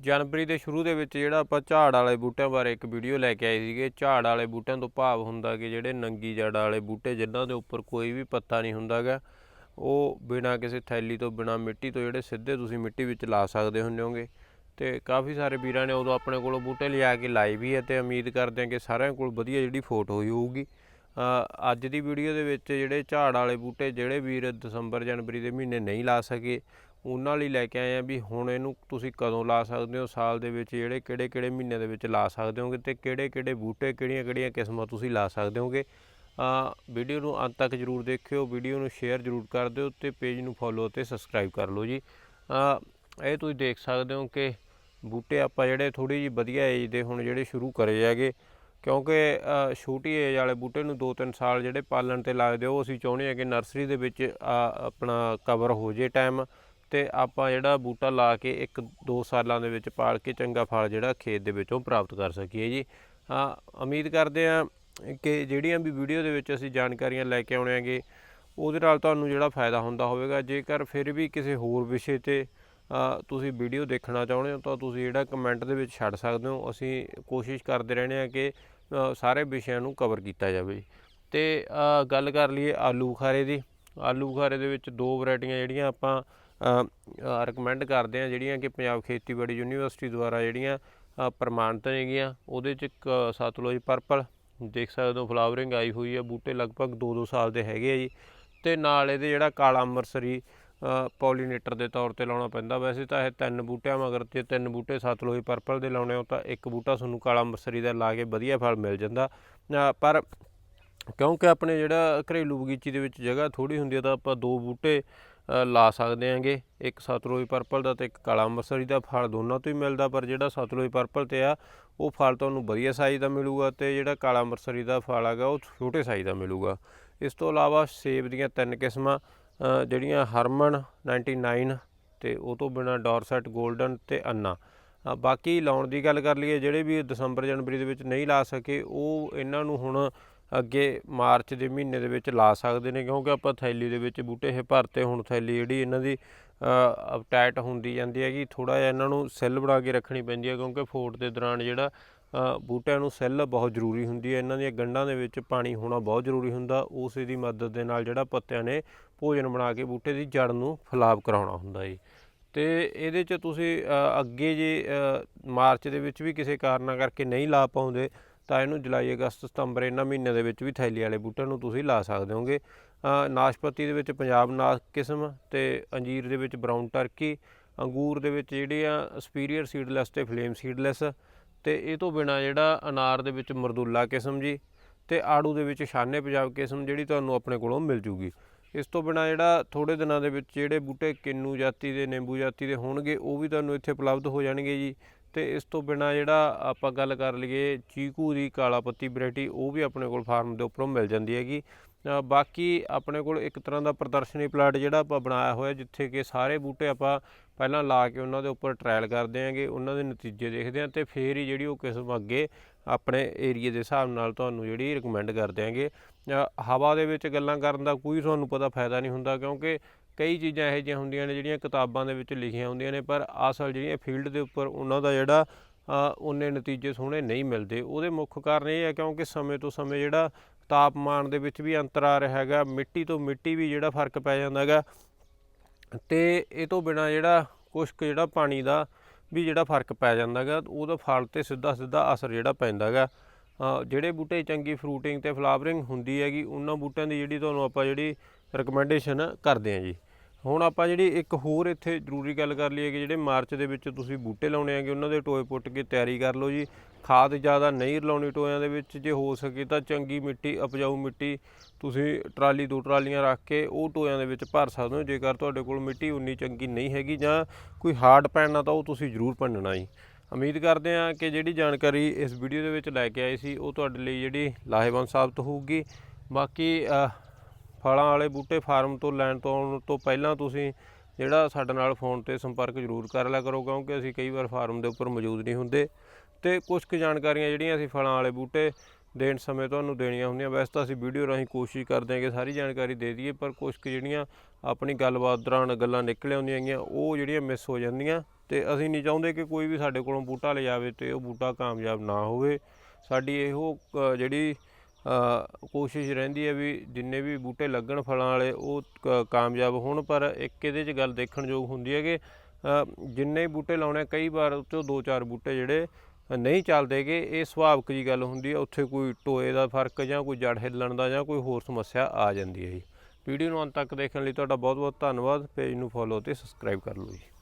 ਜਨਵਰੀ ਦੇ ਸ਼ੁਰੂ ਦੇ ਵਿੱਚ ਜਿਹੜਾ ਆਪਾਂ ਝਾੜ ਵਾਲੇ ਬੂਟਿਆਂ ਬਾਰੇ ਇੱਕ ਵੀਡੀਓ ਲੈ ਕੇ ਆਏ ਸੀਗੇ। ਝਾੜ ਵਾਲੇ ਬੂਟਿਆਂ ਤੋਂ ਭਾਵ ਹੁੰਦਾ ਕਿ ਜਿਹੜੇ ਨੰਗੀ ਜੜ ਵਾਲੇ ਬੂਟੇ ਜਿਨ੍ਹਾਂ ਦੇ ਉੱਪਰ ਕੋਈ ਵੀ ਪੱਤਾ ਨਹੀਂ ਹੁੰਦਾਗਾ, ਉਹ ਬਿਨਾਂ ਕਿਸੇ ਥੈਲੀ ਤੋਂ, ਬਿਨਾਂ ਮਿੱਟੀ ਤੋਂ ਜਿਹੜੇ ਸਿੱਧੇ ਤੁਸੀਂ ਮਿੱਟੀ ਵਿੱਚ ਲਾ ਸਕਦੇ ਹੁੰਦੇ ਹੋਗੇ। ਤੇ ਕਾਫੀ ਸਾਰੇ ਵੀਰਾਂ ਨੇ ਉਦੋਂ ਆਪਣੇ ਕੋਲੋਂ ਬੂਟੇ ਲਿਆ ਕੇ ਲਾਏ ਵੀ ਹੈ ਤੇ ਉਮੀਦ ਕਰਦੇ ਹਾਂ ਕਿ ਸਾਰਿਆਂ ਕੋਲ ਵਧੀਆ ਜਿਹੜੀ ਫੋਟੋ ਹੋਈ ਹੋਊਗੀ। ਅੱਜ ਦੀ ਵੀਡੀਓ ਦੇ ਵਿੱਚ ਜਿਹੜੇ ਝਾੜ ਵਾਲੇ ਬੂਟੇ ਜਿਹੜੇ ਵੀਰ ਦਸੰਬਰ ਜਨਵਰੀ ਦੇ ਮਹੀਨੇ ਨਹੀਂ ਲਾ ਸਕੇ ਉਹਨਾਂ ਲਈ ਲੈ ਕੇ ਆਏ ਆ ਵੀ ਹੁਣ ਇਹਨੂੰ ਤੁਸੀਂ ਕਦੋਂ ਲਾ ਸਕਦੇ ਹੋ? ਸਾਲ ਦੇ ਵਿੱਚ ਜਿਹੜੇ ਕਿਹੜੇ ਕਿਹੜੇ ਮਹੀਨੇ ਦੇ ਵਿੱਚ ਲਾ ਸਕਦੇ ਹੋਗੇ ਤੇ ਕਿਹੜੇ ਕਿਹੜੇ ਬੂਟੇ ਕਿਹੜੀਆਂ ਕਿਹੜੀਆਂ ਕਿਸਮਾਂ ਤੁਸੀਂ ਲਾ ਸਕਦੇ ਹੋਗੇ? ਆ ਵੀਡੀਓ ਨੂੰ ਅੰਤ ਤੱਕ ਜਰੂਰ ਦੇਖਿਓ, ਵੀਡੀਓ ਨੂੰ ਸ਼ੇਅਰ ਜਰੂਰ ਕਰ ਦਿਓ ਤੇ ਪੇਜ ਨੂੰ ਫੋਲੋ ਤੇ ਸਬਸਕ੍ਰਾਈਬ ਕਰ ਲਓ ਜੀ। ਆ ਇਹ ਤੁਸੀਂ ਦੇਖ ਸਕਦੇ ਹੋ ਕਿ ਬੂਟੇ ਆਪਾਂ ਜਿਹੜੇ ਥੋੜੀ ਜੀ ਵਧੀਆ ਏਜ ਦੇ ਹੁਣ ਜਿਹੜੇ ਸ਼ੁਰੂ ਕਰੇ ਹੈਗੇ, ਕਿਉਂਕਿ ਛੋਟੀ ਏਜ ਵਾਲੇ ਬੂਟੇ ਨੂੰ 2-3 ਸਾਲ ਜਿਹੜੇ ਪਾਲਣ ਤੇ ਲੱਗਦੇ ਉਹ ਅਸੀਂ ਚਾਹੁੰਦੇ ਹਾਂ ਕਿ ਨਰਸਰੀ ਦੇ ਵਿੱਚ ਆਪਣਾ ਕਵਰ ਹੋ ਜੇ ਟਾਈਮ ਤੇ ਆਪਾਂ ਜਿਹੜਾ ਬੂਟਾ ਲਾ ਕੇ 1-2 ਸਾਲਾਂ ਦੇ ਵਿੱਚ ਪਾਲ ਕੇ ਚੰਗਾ ਫਲ ਜਿਹੜਾ ਖੇਤ ਦੇ ਵਿੱਚੋਂ ਪ੍ਰਾਪਤ ਕਰ ਸਕੀਏ ਜੀ। ਉਮੀਦ ਕਰਦੇ ਹਾਂ ਕਿ ਜਿਹੜੀਆਂ ਵੀ ਵੀਡੀਓ ਦੇ ਵਿੱਚ ਅਸੀਂ ਜਾਣਕਾਰੀਆਂ ਲੈ ਕੇ ਆਉਣੇ ਆਂਗੇ ਉਹਦੇ ਨਾਲ ਤੁਹਾਨੂੰ ਜਿਹੜਾ ਫਾਇਦਾ ਹੁੰਦਾ ਹੋਵੇਗਾ। ਜੇਕਰ ਫਿਰ ਵੀ ਕਿਸੇ ਹੋਰ ਵਿਸ਼ੇ ਤੇ ਤੁਸੀਂ ਵੀਡੀਓ ਦੇਖਣਾ ਚਾਹੁੰਦੇ ਹੋ ਤਾਂ ਤੁਸੀਂ ਜਿਹੜਾ ਕਮੈਂਟ ਦੇ ਵਿੱਚ ਛੱਡ ਸਕਦੇ ਹੋ। ਅਸੀਂ ਕੋਸ਼ਿਸ਼ ਕਰਦੇ ਰਹਿੰਦੇ ਹਾਂ ਕਿ ਸਾਰੇ ਵਿਸ਼ਿਆਂ ਨੂੰ ਕਵਰ ਕੀਤਾ ਜਾਵੇ। ਤੇ ਗੱਲ ਕਰ ਲਈਏ ਆਲੂ ਬੁਖਾਰੇ ਦੀ। ਆਲੂ ਬੁਖਾਰੇ ਦੇ ਵਿੱਚ ਦੋ ਵੈਰਾਈਟੀਆਂ ਜਿਹੜੀਆਂ ਆਪਾਂ ਰეკਮੈਂਡ ਕਰਦੇ ਹਾਂ ਜਿਹੜੀਆਂ ਕਿ ਪੰਜਾਬ ਖੇਤੀਬਾੜੀ ਯੂਨੀਵਰਸਿਟੀ ਦੁਆਰਾ ਜਿਹੜੀਆਂ ਅ, ਪ੍ਰਮਾਣਿਤ ਨੇਗੀਆਂ ਉਹਦੇ ਚ ਇੱਕ ਸਤਲੁਜ ਪਰਪਲ ਦੇਖ ਸਕਦੇ ਹੋ ਫਲਾਵਰਿੰਗ ਆਈ ਹੋਈ ਹੈ ਬੂਟੇ ਲਗਭਗ 2-2 ਸਾਲ ਦੇ ਹੈਗੇ ਆ ਜੀ। ਤੇ ਨਾਲ ਇਹਦੇ ਜਿਹੜਾ ਕਾਲਾ ਅੰਮ੍ਰਿਤਸਰੀ ਪੋਲੀਨੇਟਰ ਦੇ ਤੌਰ ਤੇ ਲਾਉਣਾ ਪੈਂਦਾ ਵੈਸੇ ਤਾਂ ਇਹ ਤਿੰਨ ਬੂਟਿਆਂ ਮਗਰ ਤੇ ਤਿੰਨ ਬੂਟੇ ਸਤਲੁਜ ਪਰਪਲ ਦੇ ਲਾਉਣੇ ਹੋ ਤਾਂ ਇੱਕ ਬੂਟਾ ਤੁਹਾਨੂੰ ਕਾਲਾ ਅੰਮ੍ਰਿਤਸਰੀ ਦਾ ਲਾ ਕੇ ਵਧੀਆ ਫਲ ਮਿਲ ਜਾਂਦਾ। ਪਰ ਕਿਉਂਕਿ ਆਪਣੇ ਜਿਹੜਾ ਘਰੇਲੂ ਬਗੀਚੀ ਦੇ ਵਿੱਚ ਜਗ੍ਹਾ ਥੋੜੀ ਹੁੰਦੀ ਹੈ ਤਾਂ ਆਪਾਂ ਦੋ ਬੂਟੇ ਲਾ ਸਕਦੇ ਆਂਗੇ। ਇੱਕ ਸਤਲੁਜ ਪਰਪਲ ਦਾ ਤੇ ਇੱਕ ਕਾਲਾ ਅੰਮ੍ਰਿਤਸਰੀ ਦਾ ਫਲ ਦੋਨਾਂ ਤੋਂ ਹੀ ਮਿਲਦਾ, ਪਰ ਜਿਹੜਾ ਸਤਲੁਜ ਪਰਪਲ ਤੇ ਆ, ਉਹ ਫਲ ਤੁਹਾਨੂੰ ਵਧੀਆ ਸਾਈਜ਼ ਦਾ ਮਿਲੂਗਾ ਤੇ ਜਿਹੜਾ ਕਾਲਾ ਅੰਮ੍ਰਿਤਸਰੀ ਦਾ ਫਲ ਹੈਗਾ, ਉਹ ਛੋਟੇ ਸਾਈਜ਼ ਦਾ ਮਿਲੂਗਾ। ਇਸ ਤੋਂ ਇਲਾਵਾ ਸੇਬ ਦੀਆਂ ਤਿੰਨ ਕਿਸਮਾਂ ਜਿਹੜੀਆਂ ਹਰਮਨ 99 ਤੇ ਉਹ ਤੋਂ ਬਿਨਾ ਡੋਰਸੈਟ 골ਡਨ ਤੇ ਅੰਨਾ। ਬਾਕੀ ਲਾਉਣ ਦੀ ਗੱਲ ਕਰ ਲਈਏ, ਜਿਹੜੇ ਵੀ ਦਸੰਬਰ ਜਨਵਰੀ ਦੇ ਵਿੱਚ ਨਹੀਂ ਲਾ ਸਕੇ, ਉਹ ਇਹਨਾਂ ਨੂੰ ਹੁਣ ਅੱਗੇ ਮਾਰਚ ਦੇ ਮਹੀਨੇ ਦੇ ਵਿੱਚ ਲਾ ਸਕਦੇ ਨੇ, ਕਿਉਂਕਿ ਆਪਾਂ ਥੈਲੀ ਦੇ ਵਿੱਚ ਬੂਟੇ ਇਹ ਭਰਤੇ, ਹੁਣ ਥੈਲੀ ਜਿਹੜੀ ਇਹਨਾਂ ਦੀ ਟਾਈਟ ਹੁੰਦੀ ਜਾਂਦੀ ਹੈਗੀ ਥੋੜਾ ਜਿਹਾ ਇਹਨਾਂ ਨੂੰ ਸੈੱਲ ਬਣਾ ਕੇ ਰੱਖਣੀ ਪੈਂਦੀ ਹੈ, ਕਿਉਂਕਿ ਫੋਟ ਦੇ ਦੌਰਾਨ ਜਿਹੜਾ ਬੂਟਿਆਂ ਨੂੰ ਸੈੱਲ ਬਹੁਤ ਜ਼ਰੂਰੀ ਹੁੰਦੀ ਹੈ, ਇਹਨਾਂ ਦੀਆਂ ਗੰਢਾਂ ਦੇ ਵਿੱਚ ਪਾਣੀ ਹੋਣਾ ਬਹੁਤ ਜ਼ਰੂਰੀ ਹੁੰਦਾ, ਉਸੇ ਦੀ ਮਦਦ ਦੇ ਨਾਲ ਜਿਹੜਾ ਪੱਤਿਆਂ ਨੇ ਭੋਜਨ ਬਣਾ ਕੇ ਬੂਟੇ ਦੀ ਜੜ ਨੂੰ ਫਲਾਵ ਕਰਾਉਣਾ ਹੁੰਦਾ ਜੀ ਤੇ ਇਹਦੇ 'ਚ ਤੁਸੀਂ ਅੱਗੇ ਜੇ ਮਾਰਚ ਦੇ ਵਿੱਚ ਵੀ ਕਿਸੇ ਕਾਰਨਾਂ ਕਰਕੇ ਨਹੀਂ ਲਾ ਪਾਉਂਦੇ ਤਾਂ ਇਹਨੂੰ ਜੁਲਾਈ, ਅਗਸਤ, ਸਤੰਬਰ ਇਹਨਾਂ ਮਹੀਨਿਆਂ ਦੇ ਵਿੱਚ ਵੀ ਥੈਲੀ ਵਾਲੇ ਬੂਟਿਆਂ ਨੂੰ ਤੁਸੀਂ ਲਾ ਸਕਦੇ ਹੋਗੇ। ਨਾਸ਼ਪਤੀ ਦੇ ਵਿੱਚ ਪੰਜਾਬ ਨਾਸ਼ ਕਿਸਮ ਤੇ ਅੰਜੀਰ ਦੇ ਵਿੱਚ ਬਰਾਊਨ ਟਰਕੀ, ਅੰਗੂਰ ਦੇ ਵਿੱਚ ਜਿਹੜੇ ਆ ਸਪੀਰੀਅਰ ਸੀਡਲੈਸ ਤੇ ਫਲੇਮ ਸੀਡਲੈਸ ਤੇ ਇਹ ਤੋਂ ਬਿਨਾ ਜਿਹੜਾ ਅਨਾਰ ਦੇ ਵਿੱਚ ਮਰਦੂਲਾ ਕਿਸਮ ਜੀ ਤੇ ਆੜੂ ਦੇ ਵਿੱਚ ਸ਼ਾਨੇ ਪੰਜਾਬ ਕਿਸਮ ਜਿਹੜੀ ਤੁਹਾਨੂੰ ਆਪਣੇ ਕੋਲੋਂ ਮਿਲ ਜੂਗੀ। ਇਸ ਤੋਂ ਬਿਨਾ ਜਿਹੜਾ ਥੋੜੇ ਦਿਨਾਂ ਦੇ ਵਿੱਚ ਜਿਹੜੇ ਬੂਟੇ ਕਿੰਨੂ ਜਾਤੀ ਦੇ, ਨਿੰਬੂ ਜਾਤੀ ਦੇ ਹੋਣਗੇ, ਉਹ ਵੀ ਤੁਹਾਨੂੰ ਇੱਥੇ ਉਪਲਬਧ ਹੋ ਜਾਣਗੇ ਜੀ। ਤੇ ਇਸ ਤੋਂ ਬਿਨਾ ਜਿਹੜਾ ਆਪਾਂ ਗੱਲ ਕਰ ਲਈਏ, ਚੀਕੂ ਦੀ ਕਾਲਾ ਪੱਤੀ ਵੈਰਾਈਟੀ, ਉਹ ਵੀ ਆਪਣੇ ਕੋਲ ਫਾਰਮ ਦੇ ਉੱਪਰੋਂ ਮਿਲ ਜਾਂਦੀ ਹੈਗੀ। ਬਾਕੀ ਆਪਣੇ ਕੋਲ ਇੱਕ ਤਰ੍ਹਾਂ ਦਾ ਪ੍ਰਦਰਸ਼ਨੀ ਪਲਾਟ ਜਿਹੜਾ ਆਪਾਂ ਬਣਾਇਆ ਹੋਇਆ, ਜਿੱਥੇ ਕਿ ਸਾਰੇ ਬੂਟੇ ਆਪਾਂ ਪਹਿਲਾਂ ਲਾ ਕੇ ਉਹਨਾਂ ਦੇ ਉੱਪਰ ਟਰਾਇਲ ਕਰਦੇ ਆਂਗੇ ਉਹਨਾਂ ਦੇ ਨਤੀਜੇ ਦੇਖਦੇ ਆਂ ਤੇ ਫੇਰ ਹੀ ਜਿਹੜੀ ਉਹ ਕਿਸਮ ਅੱਗੇ ਆਪਣੇ ਏਰੀਏ ਦੇ ਹਿਸਾਬ ਨਾਲ ਤੁਹਾਨੂੰ ਜਿਹੜੀ ਰეკਮੈਂਡ ਕਰਦੇ ਦਿਆਂਗੇ ਹਵਾ ਦੇ ਵਿੱਚ ਗੱਲਾਂ ਕਰਨ ਦਾ ਕੋਈ ਤੁਹਾਨੂੰ ਪਤਾ ਫਾਇਦਾ ਨਹੀਂ ਹੁੰਦਾ, ਕਿਉਂਕਿ ਕਈ ਚੀਜ਼ਾਂ ਇਹੋ ਜਿਹੀਆਂ ਹੁੰਦੀਆਂ ਨੇ ਜਿਹੜੀਆਂ ਕਿਤਾਬਾਂ ਦੇ ਵਿੱਚ ਲਿਖੀਆਂ ਹੁੰਦੀਆਂ ਨੇ ਪਰ ਅਸਲ ਜਿਹੜੀਆਂ ਫੀਲਡ ਦੇ ਉੱਪਰ ਉਹਨਾਂ ਦਾ ਜਿਹੜਾ ਅ, ਉਨੇ ਨਤੀਜੇ ਸੋਹਣੇ ਨਹੀਂ ਮਿਲਦੇ। ਉਹਦੇ ਮੁੱਖ ਕਾਰਨ ਇਹ ਹੈ ਕਿਉਂਕਿ ਸਮੇਂ ਤੋਂ ਸਮੇਂ ਜਿਹੜਾ ਤਾਪਮਾਨ ਦੇ ਵਿੱਚ ਵੀ ਅੰਤਰ ਆ ਰਿਹਾ ਹੈਗਾ ਮਿੱਟੀ ਤੋਂ ਮਿੱਟੀ ਵੀ ਜਿਹੜਾ ਫ਼ਰਕ ਪੈ ਜਾਂਦਾ ਹੈਗਾ। ਤੇ ਇਹ ਤੋਂ ਬਿਨਾ ਜਿਹੜਾ ਕੁਛ ਕੁ ਜਿਹੜਾ ਪਾਣੀ ਦਾ ਵੀ ਜਿਹੜਾ ਫ਼ਰਕ ਪੈ ਜਾਂਦਾ ਹੈਗਾ ਉਹਦਾ ਫਲ ਤੇ ਸਿੱਧਾ ਸਿੱਧਾ ਅਸਰ ਜਿਹੜਾ ਪੈਂਦਾ ਹੈਗਾ। ਜਿਹੜੇ ਬੂਟੇ ਚੰਗੀ ਫਰੂਟਿੰਗ ਤੇ ਫਲਾਵਰਿੰਗ ਹੁੰਦੀ ਹੈਗੀ ਉਹਨਾਂ ਬੂਟਿਆਂ ਦੀ ਜਿਹੜੀ ਤੁਹਾਨੂੰ ਆਪਾਂ ਜਿਹੜੀ ਰეკਮੈਂਡੇਸ਼ਨ ਕਰਦੇ ਹਾਂ ਜੀ। ਹੁਣ ਆਪਾਂ ਜਿਹੜੀ ਇੱਕ ਹੋਰ ਇੱਥੇ ਜ਼ਰੂਰੀ ਗੱਲ ਕਰ ਲਈਏ ਕਿ ਜਿਹੜੇ ਮਾਰਚ ਦੇ ਵਿੱਚ ਤੁਸੀਂ ਬੂਟੇ ਲਾਉਣੇ ਆਗੇ ਉਹਨਾਂ ਦੇ ਟੋਏ ਪੁੱਟ ਕੇ ਤਿਆਰੀ ਕਰ ਲਓ ਜੀ। ਖਾਦ ਜ਼ਿਆਦਾ ਨਹੀਂ ਲਾਉਣੀ ਟੋਇਆਂ ਦੇ ਵਿੱਚ, ਜੇ ਹੋ ਸਕੇ ਤਾਂ ਚੰਗੀ ਮਿੱਟੀ, ਉਪਜਾਊ ਮਿੱਟੀ ਤੁਸੀਂ ਟਰਾਲੀ ਦੋ ਟਰਾਲੀਆਂ ਰੱਖ ਕੇ ਉਹ ਟੋਇਆਂ ਦੇ ਵਿੱਚ ਭਰ ਸਕਦੇ ਹੋ। ਜੇਕਰ ਤੁਹਾਡੇ ਕੋਲ ਮਿੱਟੀ ਉਨੀ ਚੰਗੀ ਨਹੀਂ ਹੈਗੀ ਜਾਂ ਕੋਈ ਹਾਰਡ ਪੈਣਾ ਤਾਂ ਉਹ ਤੁਸੀਂ ਜ਼ਰੂਰ ਭੰਨਣਾ ਜੀ। ਉਮੀਦ ਕਰਦੇ ਹਾਂ ਕਿ ਜਿਹੜੀ ਜਾਣਕਾਰੀ ਇਸ ਵੀਡੀਓ ਦੇ ਵਿੱਚ ਲੈ ਕੇ ਆਏ ਸੀ, ਉਹ ਤੁਹਾਡੇ ਲਈ ਜਿਹੜੀ ਲਾਹੇਵੰਦ ਸਾਬਤ ਹੋਊਗੀ। ਬਾਕੀ ਫਲਾਂ ਵਾਲੇ ਬੂਟੇ ਫਾਰਮ ਤੋਂ ਲੈਣ ਤੋਂ ਆਉਣ ਤੋਂ ਪਹਿਲਾਂ ਤੁਸੀਂ ਜਿਹੜਾ ਸਾਡੇ ਨਾਲ ਫੋਨ ਤੇ ਸੰਪਰਕ ਜ਼ਰੂਰ ਕਰ ਲਿਆ ਕਰੋ ਕਿਉਂਕਿ ਅਸੀਂ ਕਈ ਵਾਰ ਫਾਰਮ ਦੇ ਉੱਪਰ ਮੌਜੂਦ ਨਹੀਂ ਹੁੰਦੇ। ਤੇ ਕੁਝ ਕੁ ਜਾਣਕਾਰੀਆਂ ਜਿਹੜੀਆਂ ਅਸੀਂ ਫਲਾਂ ਵਾਲੇ ਬੂਟੇ ਦੇਣ ਸਮੇਂ ਤੁਹਾਨੂੰ ਦੇਣੀਆਂ ਹੁੰਦੀਆਂ। ਵੈਸੇ ਤਾਂ ਅਸੀਂ ਵੀਡੀਓ ਰਾਹੀਂ ਕੋਸ਼ਿਸ਼ ਕਰਦੇ ਹਾਂ ਕਿ ਸਾਰੀ ਜਾਣਕਾਰੀ ਦੇ ਦਈਏ ਪਰ ਕੁਝ ਕੁ ਜਿਹੜੀਆਂ ਆਪਣੀ ਗੱਲਬਾਤ ਦੌਰਾਨ ਗੱਲਾਂ ਨਿਕਲ ਆਉਂਦੀਆਂ ਹੈਗੀਆਂ ਉਹ ਜਿਹੜੀਆਂ ਮਿਸ ਹੋ ਜਾਂਦੀਆਂ। ਤੇ ਅਸੀਂ ਨਹੀਂ ਚਾਹੁੰਦੇ ਕਿ ਕੋਈ ਵੀ ਸਾਡੇ ਕੋਲੋਂ ਬੂਟਾ ਲੈ ਜਾਵੇ ਤੇ ਉਹ ਬੂਟਾ ਕਾਮਯਾਬ ਨਾ ਹੋਵੇ। ਸਾਡੀ ਇਹੋ ਅ, ਜਿਹੜੀ ਕੋਸ਼ਿਸ਼ ਰਹਿੰਦੀ ਹੈ ਵੀ ਜਿੰਨੇ ਵੀ ਬੂਟੇ ਲੱਗਣ ਫਲਾਂ ਵਾਲੇ, ਉਹ ਕ- ਕਾਮਯਾਬ ਹੋਣ, ਪਰ ਇੱਕ ਇਹਦੇ 'ਚ ਗੱਲ ਦੇਖਣਯੋਗ ਹੁੰਦੀ ਹੈ ਕਿ ਜਿੰਨੇ ਬੂਟੇ ਲਾਉਣੇ ਕਈ ਵਾਰ ਉਹ 'ਚੋਂ ਦੋ ਚਾਰ ਬੂਟੇ ਜਿਹੜੇ ਨਹੀਂ ਚੱਲਦੇਗੇ ਇਹ ਸੁਭਾਵਿਕ ਜੀ ਗੱਲ ਹੁੰਦੀ ਹੈ, ਉੱਥੇ ਕੋਈ ਟੋਏ ਦਾ ਫ਼ਰਕ ਜਾਂ ਕੋਈ ਜੜ ਹਿੱਲਣ ਦਾ ਜਾਂ ਕੋਈ ਹੋਰ ਸਮੱਸਿਆ ਆ ਜਾਂਦੀ ਹੈ ਜੀ। ਵੀਡੀਓ ਨੂੰ ਅੰਤ ਤੱਕ ਦੇਖਣ ਲਈ ਤੁਹਾਡਾ ਬਹੁਤ ਬਹੁਤ ਧੰਨਵਾਦ, ਪੇਜ ਨੂੰ ਫੋਲੋ ਤੇ ਸਬਸਕ੍ਰਾਈਬ ਕਰ ਲਓ ਜੀ।